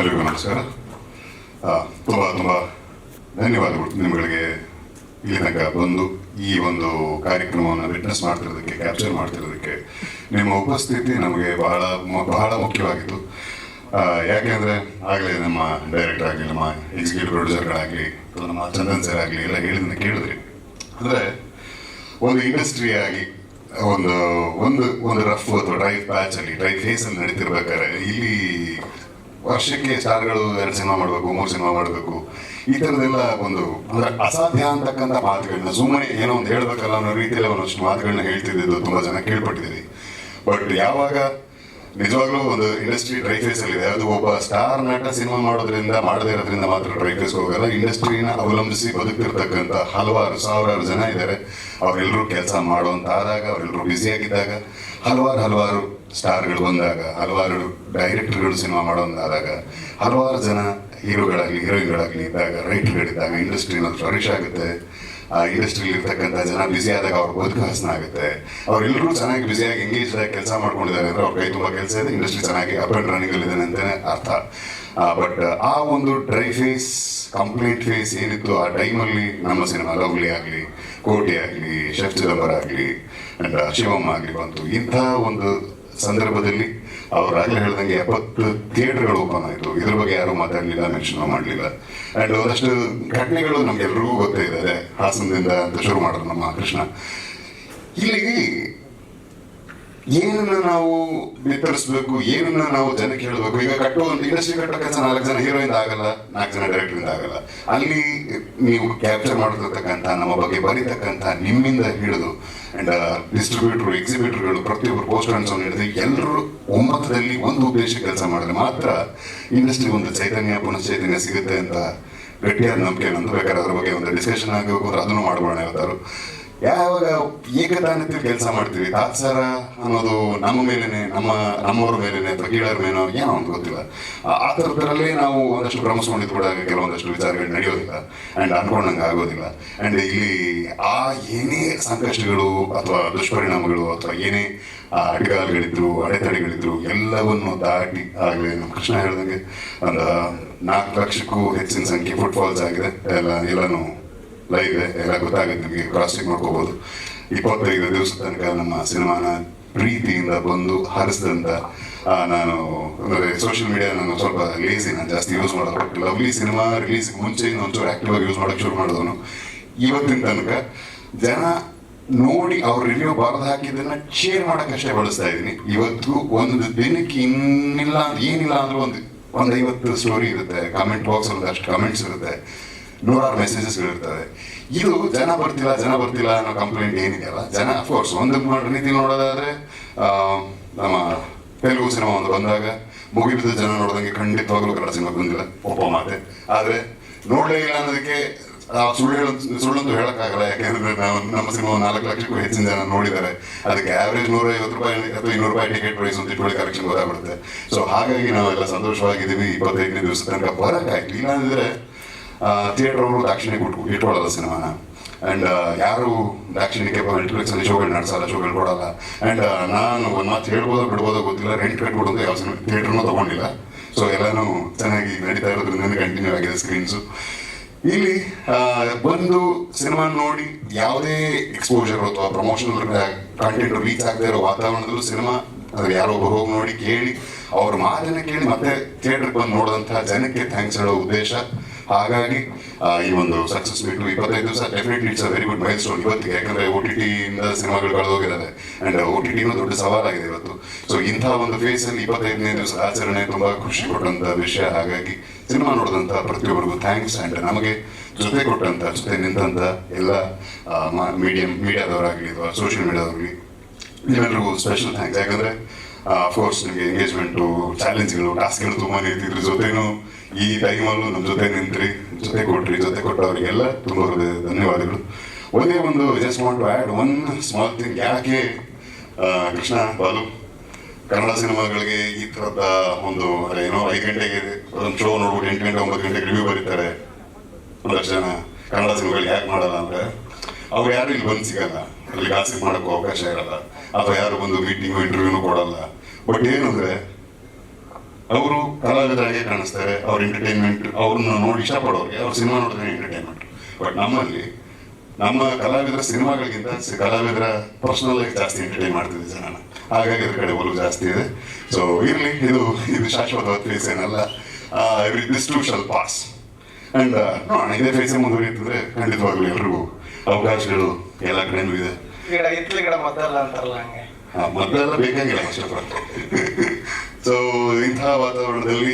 ಎಲ್ರಿಗೂ ನಮಸ್ಕಾರ. ತುಂಬ ತುಂಬ ಧನ್ಯವಾದಗಳು ನಿಮ್ಮಗಳಿಗೆ ಇಲ್ಲಿ ತನಕ ಬಂದು ಈ ಒಂದು ಕಾರ್ಯಕ್ರಮವನ್ನು ವಿಟ್ನೆಸ್ ಮಾಡ್ತಿರೋದಕ್ಕೆ ಕ್ಯಾಪ್ಚರ್ ಮಾಡ್ತಿರೋದಕ್ಕೆ. ನಿಮ್ಮ ಉಪಸ್ಥಿತಿ ನಮಗೆ ಬಹಳ ಬಹಳ ಮುಖ್ಯವಾಗಿತ್ತು. ಯಾಕೆಂದರೆ ಆಗಲೇ ನಮ್ಮ ಡೈರೆಕ್ಟರ್ ಆಗಲಿ, ನಮ್ಮ ಎಕ್ಸಿಕ್ಯೂಟಿವ್ ಪ್ರೊಡ್ಯೂಸರ್ಗಳಾಗಲಿ ಅಥವಾ ನಮ್ಮ ಚಂದನ್ ಸರ್ ಆಗಲಿ ಎಲ್ಲ ಹೇಳಿದ್ದನ್ನು ಕೇಳಿದ್ರಿ. ಅಂದರೆ ಒಂದು ಇಂಡಸ್ಟ್ರಿ ಆಗಿ, ಒಂದು ಒಂದು ಒಂದು ರಫ್ ಅಥವಾ ಡ್ರೈ ಪ್ಯಾಚ್ ಅಲ್ಲಿ ಡ್ರೈ ಫೇಸ್ ಅಲ್ಲಿ ನಡೀತಿರ್ಬೇಕಾದ್ರೆ ಇಲ್ಲಿ ವರ್ಷಕ್ಕೆ ಚಾರ್ಗಳು ಎರಡು ಸಿನಿಮಾ ಮಾಡಬೇಕು, ಮೂರು ಸಿನಿಮಾ ಮಾಡಬೇಕು. ಈ ಥರದ್ದೆಲ್ಲ ಒಂದು ಅಂದ್ರೆ ಅಸಾಧ್ಯ ಅಂತಕ್ಕಂಥ ಮಾತುಗಳನ್ನ ಸುಮ್ಮನೆ ಏನೋ ಒಂದು ಹೇಳಬೇಕಲ್ಲ ಅನ್ನೋ ರೀತಿಯಲ್ಲಿ ಒಂದಷ್ಟು ಮಾತುಗಳನ್ನ ಹೇಳ್ತಿದ್ದು ತುಂಬಾ ಜನ ಕೇಳ್ಪಟ್ಟಿದ್ದೀನಿ ಬಟ್ ಯಾವಾಗ ನಿಜವಾಗ್ಲೂ ಒಂದು ಇಂಡಸ್ಟ್ರಿ ಡ್ರೈ ಫೇಸ್ ಅಲ್ಲಿ ಇದೆ ಅದು ಒಬ್ಬ ಸ್ಟಾರ್ ನಟ ಸಿನಿಮಾ ಮಾಡೋದ್ರಿಂದ ಮಾಡದೇ ಇರೋದ್ರಿಂದ ಮಾತ್ರ ಡ್ರೈ ಫೇಸ್ ಹೋಗಲ್ಲ. ಇಂಡಸ್ಟ್ರಿನ ಅವಲಂಬಿಸಿ ಬದುಕ್ತಿರ್ತಕ್ಕಂಥ ಹಲವಾರು ಸಾವಿರಾರು ಜನ ಇದ್ದಾರೆ. ಅವರೆಲ್ಲರೂ ಕೆಲಸ ಮಾಡುವಂತಾದಾಗ ಅವರೆಲ್ಲರೂ ಆಗಿದ್ದಾಗ, ಹಲವಾರು ಹಲವಾರು ಸ್ಟಾರ್ಗಳು ಬಂದಾಗ, ಹಲವಾರು ಡೈರೆಕ್ಟರ್ಗಳು ಸಿನಿಮಾ ಮಾಡೋದಾದಾಗ ಹಲವಾರು ಜನ ಹೀರೋಗಳಾಗಲಿ ಹೀರೋಯಿನ್ಗಳಾಗಲಿ ಇದ್ದಾಗ ರೈಟರ್ಗಳಿದ್ದಾಗ ಇಂಡಸ್ಟ್ರಿನ ಫ್ಲರಿಶ್ ಆಗುತ್ತೆ. ಆ ಇಂಡಸ್ಟ್ರಿಲಿ ಇರ್ತಕ್ಕಂಥ ಜನ ಬ್ಯುಸಿ ಆದಾಗ ಅವ್ರ ಬದುಕು ಹಸನ ಆಗುತ್ತೆ. ಅವರೆಲ್ಲರೂ ಚೆನ್ನಾಗಿ ಬ್ಯುಸಿಯಾಗಿ ಎಂಗೇಜ್ ಆಗಿ ಕೆಲಸ ಮಾಡ್ಕೊಂಡಿದ್ದಾರೆ ಅಂದ್ರೆ ಅವ್ರ ಕೈ ತುಂಬ ಕೆಲಸ ಇದೆ ಇಂಡಸ್ಟ್ರಿ ಚೆನ್ನಾಗಿ ಅಪ್ ಅಂಡ್ ರನ್ನಿಂಗ್ ಅಲ್ಲಿ ಇದೆ ಅಂತಾನೆ ಅರ್ಥ. ಬಟ್ ಆ ಒಂದು ಡ್ರೈ ಫೇಸ್ ಕಂಪ್ಲೀಟ್ ಫೇಸ್ ಏನಿತ್ತು ಆ ಟೈಮಲ್ಲಿ ನಮ್ಮ ಸಿನಿಮಾ ಲವ್ಲಿ ಆಗಲಿ, ಕೋಟಿ ಆಗಲಿ, ಶೆಫ್ ಚಿದಂಬರ ಆಗಲಿ ಅಂಡ್ ಶಿವಮ್ಮ ಆಗಲಿ ಬಂತು. ಇಂಥ ಒಂದು ಸಂದರ್ಭದಲ್ಲಿ ಅವರಾಗಲೇ ಹೇಳ್ದಂಗೆ ಎಪ್ಪತ್ತು ಥಿಯೇಟರ್ಗಳು ಓಪನ್ ಆಯಿತು. ಇದ್ರ ಬಗ್ಗೆ ಯಾರು ಮಾತಾಡಲಿಲ್ಲ, ಮೆನ್ಷನ್ ಮಾಡಲಿಲ್ಲ. ಅಂಡ್ ಒಂದಷ್ಟು ಘಟನೆಗಳು ನಮ್ಗೆಲ್ರಿಗೂ ಗೊತ್ತೇ ಇದ್ದಾರೆ ಹಾಸನದಿಂದ ಅಂತ ಶುರು ಮಾಡಿದ್ರು ನಮ್ಮ ಕೃಷ್ಣ. ಇಲ್ಲಿ ಏನನ್ನ ನಾವು ಬಿತ್ತರಿಸ್ಬೇಕು, ಏನನ್ನ ನಾವು ಜನಕ್ಕೆ ಹೇಳಬೇಕು, ಈಗ ಕಟ್ಟೋ ಇಂಡಸ್ಟ್ರಿ ಕಟ್ಟೋ ಕೆಲಸ ನಾಲ್ಕು ಜನ ಹೀರೋಯಿಂದ ಆಗಲ್ಲ, ನಾಲ್ಕು ಜನ ಡೈರೆಕ್ಟರಿಂದ ಆಗಲ್ಲ. ಅಲ್ಲಿ ನೀವು ಕ್ಯಾಪ್ಚರ್ ಮಾಡಿರ್ತಕ್ಕಂಥ, ನಮ್ಮ ಬಗ್ಗೆ ಬರೀತಕ್ಕಂಥ, ನಿಮ್ಮಿಂದ ಹಿಡಿದು ಅಂಡ್ ಡಿಸ್ಟ್ರಿಬ್ಯೂಟರ್ ಎಕ್ಸಿಬಿಟರ್ಗಳು ಪ್ರತಿಯೊಬ್ಬರು ಅನ್ನು ಹಿಡಿದು, ಎಲ್ಲರೂ ಒಮ್ಮತದಲ್ಲಿ ಒಂದು ಉದ್ದೇಶ ಕೆಲಸ ಮಾಡಿದ್ರೆ ಮಾತ್ರ ಇಂಡಸ್ಟ್ರಿ ಒಂದು ಚೈತನ್ಯ, ಪುನಶ್ಚೈತನ್ಯ ಸಿಗುತ್ತೆ ಅಂತ ಗಟ್ಟಿಯಾದ ನಂಬಿಕೆ ನಂದು ಬೇಕಾದ್ರೆ ಅದ್ರ ಬಗ್ಗೆ ಒಂದು ಡಿಸ್ಕಷನ್ ಆಗಬೇಕು, ಅಂದ್ರೆ ಅದನ್ನು ಮಾಡ್ಬೋಣ ಯಾವಾಗ ಏಕತಾನದಲ್ಲಿ ಕೆಲಸ ಮಾಡ್ತೀವಿ. ತಾತ್ಸಾರ ಅನ್ನೋದು ನಮ್ಮ ಮೇಲೇನೆ, ನಮ್ಮ, ನಮ್ಮವ್ರ ಮೇಲೇನೆ ಅಥವಾ ಕೀಳರ ಮೇಲೋ ಏನೋ ಒಂದು ಗೊತ್ತಿಲ್ಲ. ಆ ಥರದ್ರಲ್ಲೇ ನಾವು ಒಂದಷ್ಟು ಭ್ರಮಿಸ್ಕೊಂಡಿದ್ದು ಕೂಡ ಕೆಲವೊಂದಷ್ಟು ವಿಚಾರಗಳು ನಡೆಯೋದಿಲ್ಲ. ಆ್ಯಂಡ್ ಅನ್ಕೊಂಡಂಗೆ ಆಗೋದಿಲ್ಲ. ಆ್ಯಂಡ್ ಇಲ್ಲಿ ಆ ಏನೇ ಸಂಕಷ್ಟಗಳು ಅಥವಾ ದುಷ್ಪರಿಣಾಮಗಳು ಅಥವಾ ಏನೇ, ಆ, ಅಡ್ಡಗಾಲುಗಳಿದ್ರು, ಅಡೆತಡೆಗಳಿದ್ರು, ಎಲ್ಲವನ್ನು ದಾಟಿ ಆಗಲೇ ನಮ್ಮ ಕೃಷ್ಣ ಹೇಳ್ದಂಗೆ, ಒಂದು ನಾಲ್ಕು ಲಕ್ಷಕ್ಕೂ ಹೆಚ್ಚಿನ ಸಂಖ್ಯೆ ಫುಟ್ಬಾಲ್ಸ್ ಆಗಿದೆ. ಎಲ್ಲ, ಎಲ್ಲನೂ ಲೈವ್ ಎಲ್ಲ ಗೊತ್ತಾಗುತ್ತೆ ನಿಮಗೆ ಕ್ರಾಸಿಂಗ್ ಮಾಡ್ಕೋಬಹುದು ಇಪ್ಪತ್ತೈದು ದಿವಸ ತನಕ ನಮ್ಮ ಸಿನಿಮಾನ ಪ್ರೀತಿಯಿಂದ ಬಂದು ಹರಿಸಿದಂತ ನಾನು, ಅಂದರೆ ಸೋಷಿಯಲ್ ಮೀಡಿಯಾ ನಾನು ಸ್ವಲ್ಪ ಲೇಸಿ ನಾನು ಜಾಸ್ತಿ ಯೂಸ್ ಮಾಡೋದು ಲವ್ಲಿ ಸಿನಿಮಾ ರಿಲೀಸ್ ಮುಂಚೆ ಒಂಚೂರು ಆಕ್ಟಿವ್ ಆಗಿ ಯೂಸ್ ಮಾಡೋಕೆ ಶುರು ಮಾಡಿದವನು. ಇವತ್ತಿನ ತನಕ ಜನ ನೋಡಿ ಅವ್ರ ರಿವ್ಯೂ ಬರೆದು ಹಾಕಿದ್ದನ್ನ ಶೇರ್ ಮಾಡಕ್ಕಷ್ಟೇ ಬಳಸ್ತಾ ಇದ್ದೀನಿ. ಇವತ್ತು ಒಂದು ದಿನಕ್ಕೆ ಇನ್ನಿಲ್ಲ, ಏನಿಲ್ಲ ಅಂದ್ರೆ ಒಂದು ಒಂದು ಐವತ್ತು ಸ್ಟೋರಿ ಇರುತ್ತೆ. ಕಾಮೆಂಟ್ ಬಾಕ್ಸ್ ಒಂದಷ್ಟು ಕಮೆಂಟ್ಸ್ ಇರುತ್ತೆ. ನೂರಾರು ಮೆಸೇಜಸ್ ಇರ್ತವೆ ಇದು ಜನ ಬರ್ತಿಲ್ಲ ಜನ ಬರ್ತಿಲ್ಲ ಅನ್ನೋ ಕಂಪ್ಲೇಂಟ್ ಏನಿದೆಯಲ್ಲ ಜನ ಅಫ್ಕೋರ್ಸ್ ಒಂದು ರೀತಿ ನೋಡೋದಾದ್ರೆ ನಮ್ಮ ತೆಲುಗು ಸಿನಿಮಾ ಒಂದು ಬಂದಾಗ ಮುಗಿಬಿದ್ದ ಜನ ನೋಡಿದಂಗೆ ಖಂಡಿತವಾಗ್ಲೂ ಕನ್ನಡ ಸಿನಿಮಾ ಬಂದಿಲ್ಲ ಒಪ್ಪ ಮಾತೆ. ಆದ್ರೆ, ನೋಡಲೇ ಇಲ್ಲ ಅನ್ನೋದಕ್ಕೆ ಸುಳ್ಳು ಹೇಳ ಸುಳ್ಳಂತೂ ಹೇಳಕ್ಕಾಗಲ್ಲ, ಯಾಕೆಂದ್ರೆ ನಾವು ನಮ್ಮ ಸಿನಿಮಾ ನಾಲ್ಕು ಲಕ್ಷಕ್ಕೂ ಹೆಚ್ಚಿನ ಜನ ನೋಡಿದ್ದಾರೆ. ಅದಕ್ಕೆ ಆವ್ರೇಜ್ ನೂರ ಐವತ್ತು ರೂಪಾಯಿ ಅಥವಾ ಇನ್ನೂರು ರೂಪಾಯಿ ಟಿಕೆಟ್ ಪ್ರೈಸ್ ಅಂತ ಇಟ್ಕೊಳ್ಳಿ ಕಲೆಕ್ಷನ್ ಗೊತ್ತಾಗ್ಬಿಡುತ್ತೆ ಸೊ ಹಾಗಾಗಿ ನಾವೆಲ್ಲ ಸಂತೋಷವಾಗಿದ್ದೀವಿ, ಇಪ್ಪತ್ತೈದನೇ ದಿವಸ ತನಕ ಬರೋಕ್ಕಾಯ್ತು ಇಲ್ಲಾಂದ್ರೆ ಥಿಯೇಟರ್ ಅವರು ದಾಕ್ಷಿಣ್ಯ ಕೊಟ್ಟು ಇಟ್ಕೊಳ್ಳಲ್ಲ ಸಿನಿಮಾನ. ಅಂಡ್ ಯಾರು ದಾಕ್ಷಿಣ್ಯಕ್ಕೆ ನೆಟ್ಫ್ಲಿಕ್ಸ್ ಅಲ್ಲಿ ಶೋಗಳು ನಡೆಸಲ್ಲ, ಶೋಗಳು ಕೊಡಲ್ಲ. ಅಂಡ್ ನಾನು ಒಂದು ಮಾತು ಹೇಳ್ಬೋದು ಬಿಡ್ಬೋದೋ ಗೊತ್ತಿಲ್ಲ ರೆಂಟ್ ಕಟ್ಬಿಟ್ಟು ಅಂತ ಯಾವ ಸಿನಿಮಾ ಥಿಯೇಟರ್ನೂ ತಗೊಂಡಿಲ್ಲ. ಸೊ ಎಲ್ಲನೂ ಚೆನ್ನಾಗಿ ನಡೀತಾ ಇರೋದ್ರಿಂದ ಕಂಟಿನ್ಯೂ ಆಗಿದೆ ಸ್ಕ್ರೀನ್ಸು ಇಲ್ಲಿ ಬಂದು ಸಿನಿಮಾ ನೋಡಿ ಯಾವುದೇ ಎಕ್ಸ್ಪೋಜರ್ ಅಥವಾ ಪ್ರಮೋಷನಲ್ ಕಂಟೆಂಟ್ ರೀಚ್ ಆಗದೆ ಇರೋ ವಾತಾವರಣದಲ್ಲೂ ಸಿನಿಮಾ ಅದ್ರ ಯಾರೋ ಒಬ್ಬರು ಹೋಗಿ ನೋಡಿ ಕೇಳಿ, ಅವ್ರ ಮಾತನ್ನ ಕೇಳಿ ಮತ್ತೆ ಥಿಯೇಟರ್ಗೆ ಬಂದು ನೋಡಿದಂತಹ ಜನಕ್ಕೆ ಥ್ಯಾಂಕ್ಸ್ ಹೇಳೋ ಉದ್ದೇಶ. ಹಾಗಾಗಿ ಈ ಒಂದು ಸಕ್ಸಸ್ ಬಿಟ್ಟು ಇಪ್ಪತ್ತೈದು ದಿವಸ definitely it's a very good milestone ಇವತ್ತಿಗೆ. ಯಾಕಂದ್ರೆ ಓ ಟಿ ಟಿಯಿಂದ ಸಿನಿಮಾಗಳು ಕಳೆದೋಗಿದ್ದಾರೆ ಅಂಡ್ ಓ ಟಿ ಟಿನೂ ದೊಡ್ಡ ಸವಾಲಾಗಿದೆ ಇವತ್ತು. ಸೊ ಇಂಥ ಒಂದು ಫೇಸ್ ಅಲ್ಲಿ ಇಪ್ಪತ್ತೈದನೇ ದಿವಸ ಆಚರಣೆ ತುಂಬಾ ಖುಷಿ ಕೊಟ್ಟಂತ ವಿಷಯ. ಹಾಗಾಗಿ, ಸಿನಿಮಾ ನೋಡಿದಂತ ಪ್ರತಿಯೊಬ್ಬರಿಗೂ ಥ್ಯಾಂಕ್ಸ್ ಅಂಡ್ ನಮಗೆ ಜೊತೆ ಕೊಟ್ಟಂತ, ಜೊತೆ ನಿಂತಂತ ಎಲ್ಲ ಮೀಡಿಯಂ ಮೀಡಿಯಾದವರಾಗಲಿ ಅಥವಾ ಸೋಷಿಯಲ್ ಮೀಡಿಯಾದವ್ರಿಗೆ ನಿಮ್ಮೆಲ್ಲರಿಗೂ ಸ್ಪೆಷಲ್ ಥ್ಯಾಂಕ್ಸ್ ಯಾಕಂದ್ರೆ ಫೋರ್ಸ್ ನಿಮಗೆ ಎಂಗೇಜ್ಮೆಂಟು ಚಾಲೆಂಜ್ಗಳು ಟಾಸ್ಕ್ಗಳು ತುಂಬಾ ಇರ್ತಿದ್ರು ಜೊತೆನೂ ಈ ಟೈಮಲ್ಲೂ ನಮ್ಮ ಜೊತೆ ನಿಂತ್ರಿ ಜೊತೆ ಕೊಟ್ರಿ, ಜೊತೆ ಕೊಟ್ಟವರಿಗೆಲ್ಲ ತುಂಬ ಧನ್ಯವಾದಗಳು. ಒಂದೇ ಒಂದು just want to add one small thing ಯಾಕೆ ಕೃಷ್ಣ, ಬಾಲು, ಕನ್ನಡ ಸಿನಿಮಾಗಳಿಗೆ ಈ ಥರದ ಒಂದು ಏನೋ ಐದು ಗಂಟೆಗೆ ಒಂದು ಶೋ ನೋಡ್ಬಿಟ್ಟು ಎಂಟು ಗಂಟೆ, ಒಂಬತ್ತು ಗಂಟೆಗೆ ರಿವ್ಯೂ ಬರೀತಾರೆ. ಒಂದಷ್ಟು ಜನ ಕನ್ನಡ ಸಿನಿಮಾಗಳು ಯಾಕೆ ಮಾಡಲ್ಲ ಅಂದ್ರೆ ಅವ್ರು ಯಾರು ಇಲ್ಲಿ ಬಂದು ಸಿಗಲ್ಲ. ಅಲ್ಲಿ ಗಾಸಿಪ್ ಮಾಡೋಕ್ಕೂ ಅವಕಾಶ ಇರಲ್ಲ. ಅಥವಾ ಯಾರು ಬಂದು ಮೀಟಿಂಗು ಇಂಟರ್ವ್ಯೂನು ಕೊಡಲ್ಲ. ಬಟ್ ಏನಂದ್ರೆ ಅವರು ಕಲಾವಿದರಾಗೆ ಕಾಣಿಸ್ತಾರೆ. ಅವ್ರ ಎಂಟರ್ಟೈನ್ಮೆಂಟ್ ಅವ್ರನ್ನ ನೋಡಿ ಇಷ್ಟಪಡೋರಿಗೆ ಅವ್ರ ಸಿನಿಮಾ ನೋಡಿದ್ರೆ ಎಂಟರ್ಟೈನ್ಮೆಂಟ್ ಬಟ್ ನಮ್ಮಲ್ಲಿ, ನಮ್ಮ ಕಲಾವಿದರ ಸಿನಿಮಾಗಳಿಗಿಂತ ಕಲಾವಿದರ ಪರ್ಸನಲ್ ಲೈಫ್ ಜಾಸ್ತಿ ಎಂಟರ್ಟೈನ್ ಮಾಡ್ತಿದ್ದೆ ಜನನ ಹಾಗಾಗಿ ಅದ್ರ ಕಡೆ ಒಲವು ಜಾಸ್ತಿ ಇದೆ. ಸೊ ಇರಲಿ, ಇದು ಇದು ಶಾಶ್ವತ ಫೇಸ್ ಏನಲ್ಲ. This too shall pass and ಇದೇ ಫೇಸ್ ಖಂಡಿತವಾಗ್ಲೂ ಎಲ್ರಿಗೂ ಅವಕಾಶಗಳು ಎಲ್ಲ ಕಡೆನೂ ಇದೆ. ಗಿಡ ಇತ್ಲಿ ಗಿಡ ಮದ್ದಲ್ಲ ಅಂತಾರಲ್ಲ ಹಂಗೆ. ಮೊದಲೆಲ್ಲ ಬೇಕಾಗಿಲ್ಲ ಅಷ್ಟೇ ಸೊ ಇಂತಹ ವಾತಾವರಣದಲ್ಲಿ